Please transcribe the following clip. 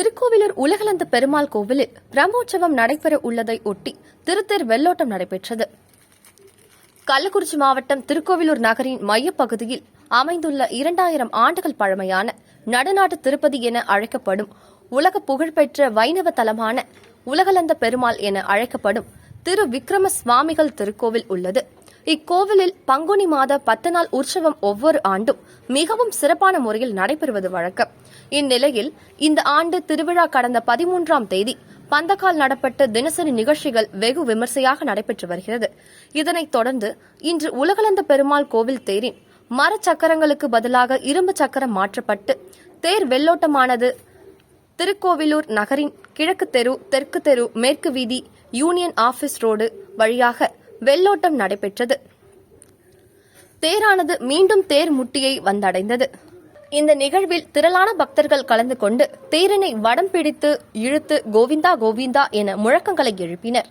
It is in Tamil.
திருக்கோவிலூர் உலகளந்த பெருமாள் கோவிலில் பிரம்மோற்சவம் நடைபெற உள்ளதை ஒட்டி திருத்தேர் வெள்ளோட்டம் நடைபெற்றது. கள்ளக்குறிச்சி மாவட்டம் திருக்கோவிலூர் நகரின் மையப்பகுதியில் அமைந்துள்ள இரண்டாயிரம் ஆண்டுகள் பழமையான நடுநாட்டு திருப்பதி என அழைக்கப்படும் உலக புகழ்பெற்ற வைணவ தலமான உலகளந்த பெருமாள் என அழைக்கப்படும் திரு விக்ரம சுவாமிகள் திருக்கோவில் உள்ளது. இக்கோவிலில் பங்குனி மாத பத்து நாள் உற்சவம் ஒவ்வொரு ஆண்டும் மிகவும் சிறப்பான முறையில் நடைபெறுவது வழக்கம். இந்நிலையில் இந்த ஆண்டு திருவிழா கடந்த பதிமூன்றாம் தேதி பந்தக்கால் நடப்பட்ட தினசரி நிகழ்ச்சிகள் வெகு விமர்சையாக நடைபெற்று வருகிறது. இதனைத் தொடர்ந்து இன்று உலகளந்த பெருமாள் கோவில் தேரின் மர சக்கரங்களுக்கு பதிலாக இரும்பு சக்கரம் மாற்றப்பட்டு தேர் வெள்ளோட்டமானது திருக்கோவிலூர் நகரின் கிழக்கு தெரு தெற்கு தெரு மேற்கு வீதி யூனியன் ஆபீஸ் ரோடு வழியாக வெள்ளோட்டம் நடைபெற்றது. தேரானது மீண்டும் தேர் முட்டியை வந்தடைந்தது. இந்த நிகழ்வில் திரளான பக்தர்கள் கலந்து கொண்டு தேரினை வடம் பிடித்து இழுத்து கோவிந்தா கோவிந்தா என முழக்கங்களை எழுப்பினர்.